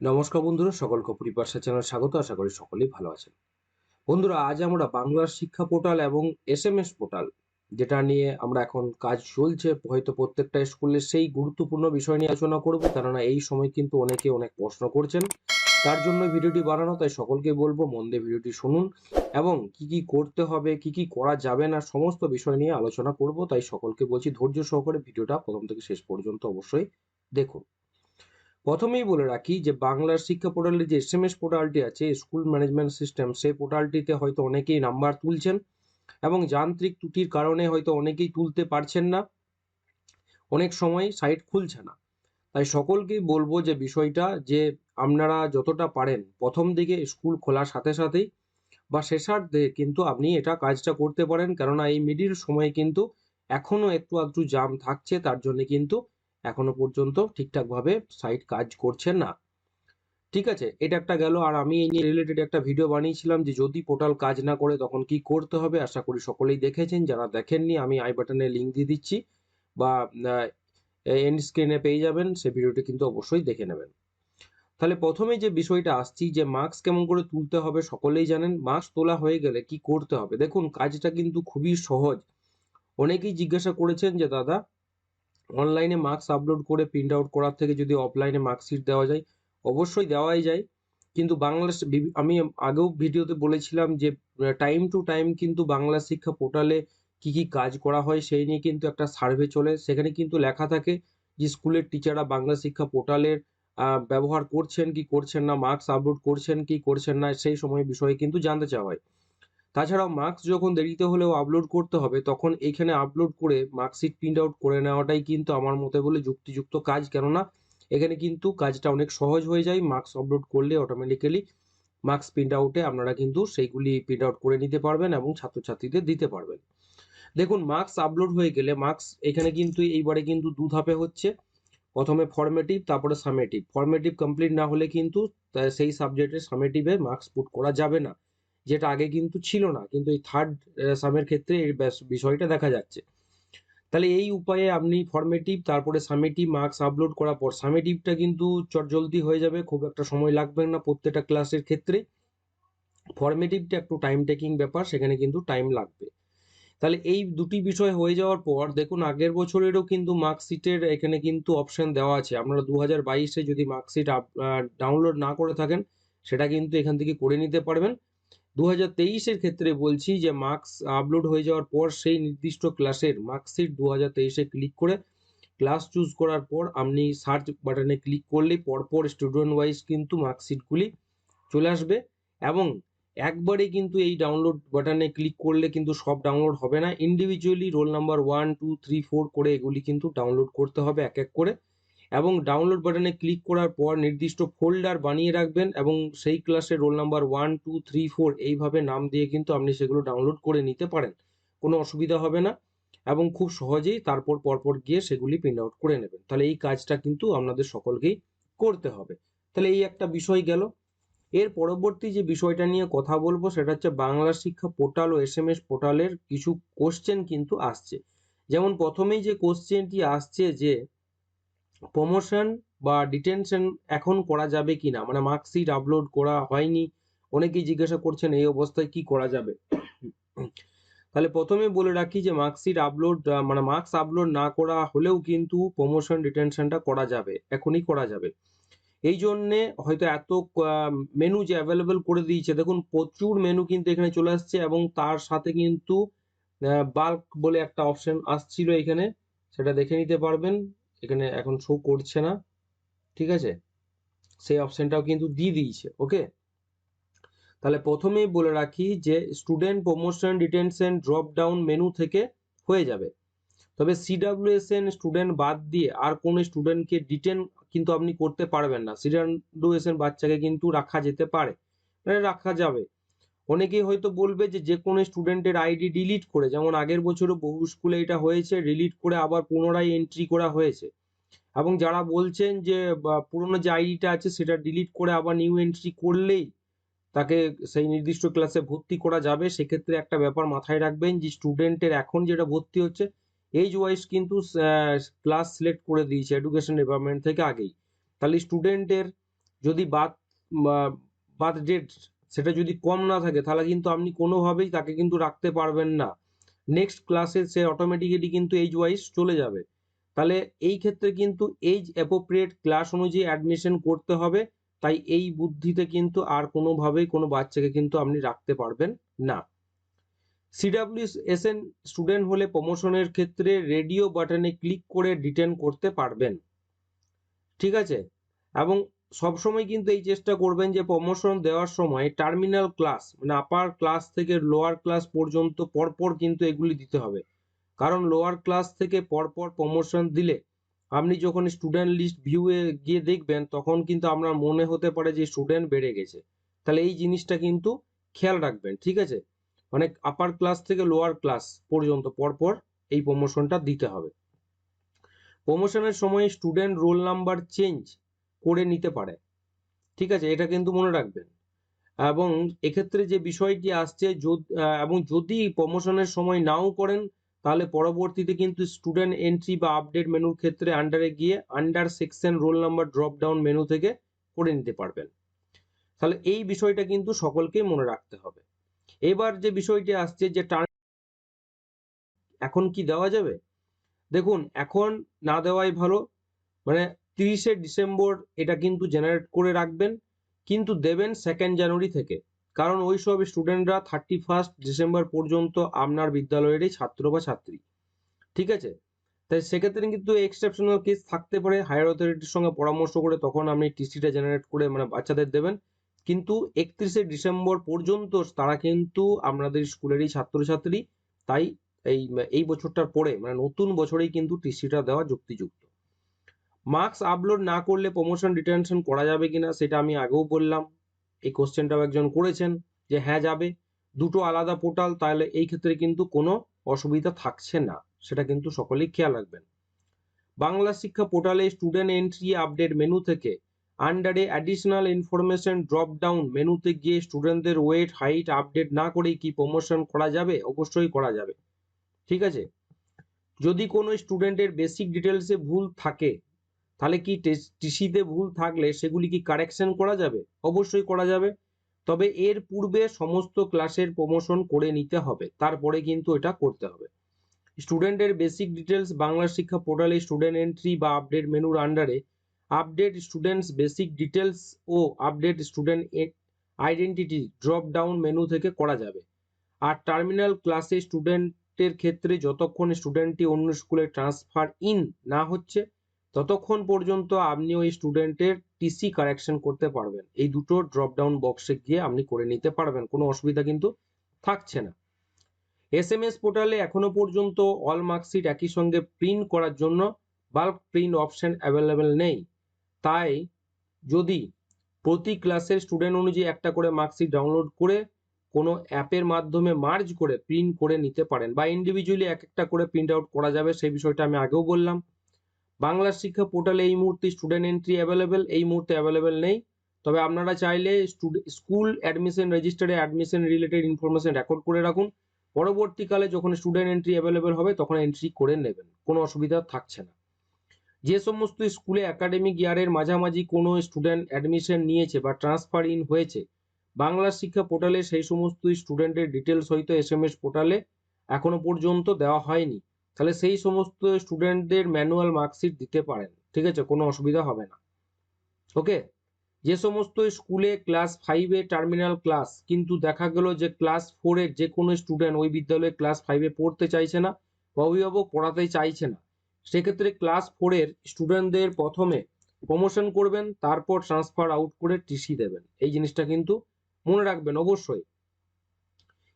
নমস্কার বন্ধুরা, সকলকে পরিপার্শ্বা চ্যানেল স্বাগত। আশা করি সকলেই ভালো আছেন। বন্ধুরা, আজ আমরা বাংলার শিক্ষা পোর্টাল এবং এস এম এস পোর্টাল যেটা নিয়ে আমরা এখন কাজ চলছে, হয়তো প্রত্যেকটা স্কুলে সেই গুরুত্বপূর্ণ বিষয় নিয়ে আলোচনা করব। কেননা এই সময় কিন্তু অনেকে অনেক প্রশ্ন করছেন। তার জন্য ভিডিওটি বানানো, তাই সকলকে বলব মন দিয়ে ভিডিওটি শুনুন এবং কি কি করতে হবে, কি কি করা যাবে না, সমস্ত বিষয় নিয়ে আলোচনা করব। তাই সকলকে বলছি, ধৈর্য সহকারে ভিডিওটা প্রথম থেকে শেষ পর্যন্ত অবশ্যই দেখুন। প্রথমেই বলে রাখি যে, বাংলার শিক্ষা পোর্টালের যে এস এম এস পোর্টালটি আছে স্কুল ম্যানেজমেন্ট সিস্টেম সেই পোর্টালটিতে হয়তো অনেকেই নাম্বার তুলছেন এবং যান্ত্রিক ত্রুটির কারণে হয়তো অনেকেই তুলতে পারছেন না। অনেক সময় সাইট খুলছে না। তাই সকলকেই বলব যে, বিষয়টা যে, আপনারা যতটা পারেন প্রথম দিকে স্কুল খোলার সাথে সাথেই বা শেষার্ধে কিন্তু আপনি এটা কাজটা করতে পারেন। কেননা এই মিডিল সময়ে কিন্তু এখনও একটু আধটু জাম থাকছে, তার জন্য কিন্তু এখনও পর্যন্ত ঠিকঠাকভাবে সাইট কাজ করছে না। ঠিক আছে, এটা একটা গেল। আর আমি এই নিয়ে রিলেটেড একটা ভিডিও বানিয়েছিলাম যে যদি পোর্টাল কাজ না করে তখন কি করতে হবে? আশা করি সকলেই দেখেছেন। যারা দেখেননি, আমি আই বাটনে লিঙ্ক দিয়ে দিচ্ছি বা এন্ড স্ক্রিনে পেয়ে যাবেন। সে ভিডিওটি কিন্তু অবশ্যই দেখে নেবেন। তাহলে প্রথমে যে বিষয়টা আসছি যে মার্কস কেমন করে তুলতে হবে সকলেই জানেন। মার্কস তোলা হয়ে গেলে কি করতে হবে? দেখুন, কাজটা কিন্তু খুবই সহজ। অনেকেই জিজ্ঞাসা করেছেন যে, দাদা অনলাইনে মার্কস আপলোড করে প্রিন্ট আউট করার থেকে যদি অফলাইনে মার্কশিট দেওয়া যায়, অবশ্যই দেওয়াই যায়। কিন্তু বাংলা আমি আগেও ভিডিওতে বলেছিলাম যে টাইম টু টাইম কিন্তু বাংলা শিক্ষা পোর্টালে কি কি কাজ করা হয় সেই নিয়ে কিন্তু একটা সার্ভে চলে। সেখানে কিন্তু লেখা থাকে যে স্কুলের টিচাররা বাংলা শিক্ষা পোর্টালের ব্যবহার করছেন কি করছেন না মার্কস আপলোড করছেন কি করছেন না, সেই সময় বিষয়ে কিন্তু জানতে চাওয়া হয়। তাছাড়াও মার্কস যখন দেরিতে হলেও আপলোড করতে হবে, তখন এইখানে আপলোড করে মার্কশিট প্রিন্ট আউট করে নেওয়াটাই কিন্তু আমার মতে বলে যুক্তিযুক্ত কাজ। কেননা, এখানে কিন্তু কাজটা অনেক সহজ হয়ে যায়। মার্কস আপলোড করলে অটোমেটিক্যালি মার্কস প্রিন্ট আউটে আপনারা কিন্তু সেইগুলি প্রিন্ট আউট করে নিতে পারবেন এবং ছাত্রছাত্রীদের দিতে পারবেন। দেখুন মার্কস আপলোড হয়ে গেলে মার্কস এখানে কিন্তু এইবারে কিন্তু দু ধাপে হচ্ছে। প্রথমে ফর্মেটিভ তারপরে সামেটিভ ফর্মেটিভ কমপ্লিট না হলে কিন্তু সেই সাবজেক্টের সামেটিভে মার্কস পুট করা যাবে না। যেটা আগে কিন্তু ছিল না, কিন্তু এই থার্ড সামের ক্ষেত্রে এই বিষয়টা দেখা যাচ্ছে। তাহলে এই উপায়ে আপনি ফর্মেটিভ তারপরে সামেটিভ মার্কস আপলোড করার পর সামেটিভটা কিন্তু চটজলদি হয়ে যাবে, খুব একটা সময় লাগবে না প্রত্যেকটা ক্লাসের ক্ষেত্রে। ফর্মেটিভটা একটু টাইম টেকিং ব্যাপার, সেখানে কিন্তু টাইম লাগবে। তাহলে এই দুটি বিষয় হয়ে যাওয়ার পর, দেখুন আগের বছরেরও কিন্তু মার্কশিটের এখানে কিন্তু অপশান দেওয়া আছে। আপনারা দু হাজার বাইশে যদি মার্কশিট ডাউনলোড না করে থাকেন, সেটা কিন্তু এখান থেকে করে নিতে পারবেন। দু হাজার তেইশের ক্ষেত্রে বলছি যে মার্কস আপলোড হয়ে যাওয়ার পর সেই নির্দিষ্ট ক্লাসের মার্কশিট দু হাজার তেইশে ক্লিক করে ক্লাস চুজ করার পর আপনি সার্চ বাটনে ক্লিক করলেই পরপর স্টুডেন্ট ওয়াইজ কিন্তু মার্কশিটগুলি চলে আসবে এবং একবারে কিন্তু এই ডাউনলোড বাটনে ক্লিক করলে কিন্তু সব ডাউনলোড হবে না। Individually roll number one two three four করে এগুলি কিন্তু ডাউনলোড করতে হবে এক এক করে। এবং ডাউনলোড বাটনে ক্লিক করার পর নির্দিষ্ট ফোল্ডার বানিয়ে রাখবেন এবং সেই ক্লাসের roll number one two three four এইভাবে নাম দিয়ে কিন্তু আপনি সেগুলো ডাউনলোড করে নিতে পারেন। কোনো অসুবিধা হবে না এবং খুব সহজেই তারপর পরপর গিয়ে সেগুলি প্রিন্ট আউট করে নেবেন। তাহলে এই কাজটা কিন্তু আপনাদের সকলকেই করতে হবে। তাহলে এই একটা বিষয় গেল। এর পরবর্তী যে বিষয়টা নিয়ে কথা বলব সেটা হচ্ছে বাংলা শিক্ষা পোর্টাল ও এস এম এস পোর্টালের কিছু কোশ্চেন কিন্তু আসছে। যেমন প্রথমেই যে কোশ্চেনটি আসছে যে প্রমোশন বা ডিটেনশন এখন করা যাবে কি না? মানে মার্কশিট আপলোড করা হয়নি। অনেকেই জিজ্ঞাসা করছেন এই অবস্থায় কি করা যাবে? তাহলে প্রথমে বলে রাখি যে মার্কশিট আপলোড মানে মার্কস আপলোড না করা হলেও কিন্তু প্রমোশন ডিটেনশনটা করা যাবে। এখনই করা যাবে। এই জন্যে হয়তো এত মেনু যে অ্যাভেলেবেল করে দিয়েছে, দেখুন প্রচুর মেনু কিন্তু এখানে চলে আসছে এবং তার সাথে কিন্তু বাল্ক বলে একটা অপশন আসছিল এখানে। সেটা দেখে নিতে পারবেন। এখানে এখন শো করছে না, ঠিক আছে? সেই অপশনটাও কিন্তু দিয়ে দিয়েছে ওকে তাহলে প্রথমেই বলে রাখি যে student promotion detention drop down menu থেকে হয়ে যাবে। তবে সিডাব্লিউএসএন স্টুডেন্ট বাদ দিয়ে আর কোনো স্টুডেন্টকে ডিটেন কিন্তু আপনি করতে পারবেন না। সিডাব্লিউএসএন বাচ্চাকে কিন্তু রাখা যেতে পারে। মানে রাখা যাবে। অনেকেই হয়তো বলবে যে যে কোনো স্টুডেন্টের আইডি ডিলিট করে, যেমন আগের বছরও বহু স্কুলে এটা হয়েছে ডিলিট করে আবার পুনরায় এন্ট্রি করা হয়েছে। এবং যারা বলছেন যে পুরনো যে আইডিটা আছে সেটা ডিলিট করে আবার নিউ এন্ট্রি করলেই তাকে সেই নির্দিষ্ট ক্লাসে ভর্তি করা যাবে, সেক্ষেত্রে একটা ব্যাপার মাথায় রাখবেন যে স্টুডেন্টের এখন যেটা ভর্তি হচ্ছে এইজ ওয়াইজ কিন্তু ক্লাস সিলেক্ট করে দিয়েছে এডুকেশন ডিপার্টমেন্ট থেকে আগেই। তাহলে স্টুডেন্টের যদি বাদ বাদ ডেট সেটা যদি কম না থাকে, তাহলে কিন্তু আপনি কোনোভাবেই তাকে কিন্তু রাখতে পারবেন না। নেক্সট ক্লাসে সে অটোমেটিক্যালি কিন্তু এইজ ওয়াইজ চলে যাবে। তাহলে এই ক্ষেত্রে কিন্তু এইজ অ্যাপ্রোপ্রিয়েট ক্লাস অনুযায়ী অ্যাডমিশন করতে হবে, তাই এই বুদ্ধিতে কিন্তু আর কোনোভাবেই কোনো বাচ্চাকে কিন্তু আপনি রাখতে পারবেন না। সিডাব্লিউ এসএন স্টুডেন্ট হলে প্রমোশনের ক্ষেত্রে রেডিও বাটনে ক্লিক করে ডিটেন করতে পারবেন। ঠিক আছে? এবং সবসময় কিন্তু এই চেষ্টা করবেন যে প্রমোশন দেওয়ার সময় টার্মিনাল ক্লাস মানে আপার ক্লাস থেকে লোয়ার ক্লাস পর্যন্ত পরপর কিন্তু এগুলি দিতে হবে। কারণ লোয়ার ক্লাস থেকে পরপর প্রমোশন দিলে আপনি যখন স্টুডেন্ট লিস্ট ভিউয়ে গিয়ে দেখবেন, তখন কিন্তু আপনার মনে হতে পারে যে স্টুডেন্ট বেড়ে গেছে। তাহলে এই জিনিসটা কিন্তু খেয়াল রাখবেন, ঠিক আছে? মানে আপার ক্লাস থেকে লোয়ার ক্লাস পর্যন্ত পরপর এই প্রমোশনটা দিতে হবে। প্রমোশনের সময় স্টুডেন্ট রোল নাম্বার চেঞ্জ করে নিতে পারে। ঠিক আছে? এটা কিন্তু মনে রাখবেন। এবং এক্ষেত্রে যে বিষয়টি আসছে এবং যদি প্রমোশনের সময় নাও করেন, তাহলে পরবর্তীতে কিন্তু স্টুডেন্ট এন্ট্রি বা আপডেট মেনুর ক্ষেত্রে আন্ডারে গিয়ে under section roll number drop down menu থেকে করে নিতে পারবেন। তাহলে এই বিষয়টা কিন্তু সকলকেই মনে রাখতে হবে। এবার যে বিষয়টি আসছে যে টার্ম এখন কি দেওয়া যাবে? দেখুন, এখন না দেওয়াই ভালো। মানে তিরিশে ডিসেম্বর এটা কিন্তু জেনারেট করে রাখবেন, কিন্তু দেবেন সেকেন্ড জানুয়ারি থেকে। কারণ ওই সব স্টুডেন্টরা থার্টি ফার্স্ট ডিসেম্বর পর্যন্ত আপনার বিদ্যালয়েরই ছাত্র বা ছাত্রী। ঠিক আছে? তাই সেক্ষেত্রে কিন্তু এক্সেপশনাল কেস থাকতে পারে। হায়ার অথরিটির সঙ্গে পরামর্শ করে তখন আপনি টিসিটা জেনারেট করে মানে বাচ্চাদের দেবেন। কিন্তু একত্রিশে ডিসেম্বর পর্যন্ত তারা কিন্তু আপনাদের স্কুলেরই ছাত্রছাত্রী। তাই এই এই বছরটার পরে মানে নতুন বছরেই কিন্তু টিসিটা দেওয়া যুক্তিযুক্ত। মার্কস আপলোড না করলে প্রমোশন ডিটেনশন করা যাবে কিনা সেটা আমি আগেও বললাম। এই কোশ্চেনটাও একজন করেছেন যে হ্যাঁ যাবে। দুটো আলাদা পোর্টাল তাহলে এই ক্ষেত্রে কিন্তু কোনো অসুবিধা থাকছে না। সেটা কিন্তু সকলেই খেয়াল রাখবেন। বাংলা শিক্ষা পোর্টালে স্টুডেন্ট এন্ট্রি আপডেট মেনু থেকে আন্ডারে অ্যাডিশনাল ইনফরমেশন ড্রপ ডাউন মেনুতে গিয়ে স্টুডেন্টদের ওয়েট হাইট আপডেট না করেই কি প্রমোশন করা যাবে? অবশ্যই করা যাবে। ঠিক আছে? যদি কোনো স্টুডেন্টের বেসিক ডিটেলসে ভুল থাকে তাহলে কি টিসিতে ভুল থাকলে সেগুলি কি কারেকশন করা যাবে? অবশ্যই করা যাবে। তবে এর পূর্বে সমস্ত ক্লাসের প্রমোশন করে নিতে হবে। তারপরে কিন্তু এটা করতে হবে। স্টুডেন্টের বেসিক ডিটেলস বাংলা শিক্ষা পোর্টালে স্টুডেন্ট এন্ট্রি বা আপডেট মেনুর আন্ডারে আপডেট স্টুডেন্টস বেসিক ডিটেলস ও update student identity drop down menu থেকে করা যাবে। আর টার্মিনাল ক্লাসে স্টুডেন্টের ক্ষেত্রে যতক্ষণ স্টুডেন্টটি অন্য স্কুলে ট্রান্সফার ইন না হচ্ছে ততক্ষণ পর্যন্ত আপনি ওই স্টুডেন্টের টিসি কারেকশন করতে পারবেন। এই দুটো ড্রপডাউন বক্সে গিয়ে আপনি করে নিতে পারবেন, কোনো অসুবিধা কিন্তু থাকছে না। এস এম এস পোর্টালে এখনও পর্যন্ত অল মার্কশিট একই সঙ্গে প্রিন্ট করার জন্য বাল্ক প্রিন্ট অপশন অ্যাভেলেবেল নেই। তাই যদি প্রতি ক্লাসের স্টুডেন্ট অনুযায়ী একটা করে মার্কশিট ডাউনলোড করে কোনো অ্যাপের মাধ্যমে মার্জ করে প্রিন্ট করে নিতে পারেন, বা ইন্ডিভিজুয়ালি এক একটা করে প্রিন্ট আউট করা যাবে, সেই বিষয়টা আমি আগেও বললাম। বাংলা শিক্ষা পোর্টালে এই মুহূর্তে স্টুডেন্ট এন্ট্রি অ্যাভেলেবেল এই মুহূর্তে অ্যাভেলেবেল নেই। তবে আপনারা চাইলে স্কুল অ্যাডমিশন রেজিস্টারে অ্যাডমিশন রিলেটেড ইনফরমেশন রেকর্ড করে রাখুন। পরবর্তীকালে যখন স্টুডেন্ট এন্ট্রি অ্যাভেলেবেল হবে, তখন এন্ট্রি করে নেবেন। কোনো অসুবিধা থাকছে না। যে সমস্ত স্কুলে একাডেমিক ইয়ারের মাঝামাঝি কোনো স্টুডেন্ট অ্যাডমিশন নিয়েছে বা ট্রান্সফার ইন হয়েছে, বাংলা শিক্ষা পোর্টালে সেই সমস্ত স্টুডেন্টের ডিটেলস হয়তো এস এম এস পোর্টালে এখনও পর্যন্ত দেওয়া হয়নি। তাহলে সেই সমস্ত স্টুডেন্টদের ম্যানুয়াল মার্কশিট দিতে পারেন, ঠিক আছে? কোনো অসুবিধা হবে না। ওকে যে সমস্ত স্কুলে ক্লাস ফাইভে টার্মিনাল ক্লাস কিন্তু দেখা গেল যে ক্লাস ফোরের যে কোনো স্টুডেন্ট ওই বিদ্যালয়ে ক্লাস ফাইভে পড়তে চাইছে না বা অভিভাবক পড়াতে চাইছে না, সেক্ষেত্রে ক্লাস ফোরের স্টুডেন্টদের প্রথমে প্রমোশন করবেন, তারপর ট্রান্সফার আউট করে টিসি দেবেন। এই জিনিসটা কিন্তু মনে রাখবেন অবশ্যই।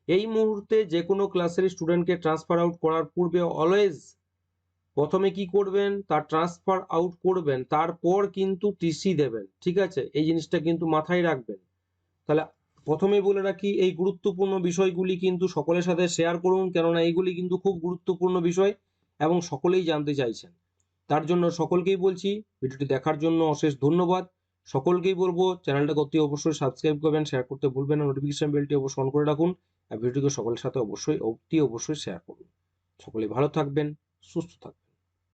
এই মুহূর্তে যে কোনো ক্লাসের স্টুডেন্টকে ট্রান্সফার আউট করার পূর্বে অলওয়েজ প্রথমে কি করবেন? তার ট্রান্সফার আউট করবেন, তারপর কিন্তু টিসি দেবেন, ঠিক আছে? এই জিনিসটা কিন্তু মাথায় রাখবেন। তাহলে প্রথমেই বলে রাখি, এই গুরুত্বপূর্ণ বিষয়গুলি কিন্তু সকলের সাথে শেয়ার করুন, কেননা এইগুলি কিন্তু খুব গুরুত্বপূর্ণ বিষয় এবং সকলেই জানতে চাইছেন। তার জন্য সকলকেই বলছি, ভিডিওটি দেখার জন্য অশেষ ধন্যবাদ। সকলকেই বলব চ্যানেলটা অতি অবশ্যই সাবস্ক্রাইব করবেন শেয়ার করতে ভুলবেন না নোটিফিকেশন বেলটি অবশ্যই অন করে রাখুন। আর ভিডিওটিকে সকলের সাথে অবশ্যই অতি অবশ্যই শেয়ার করুন। সকলে ভালো থাকবেন সুস্থ থাকবেন।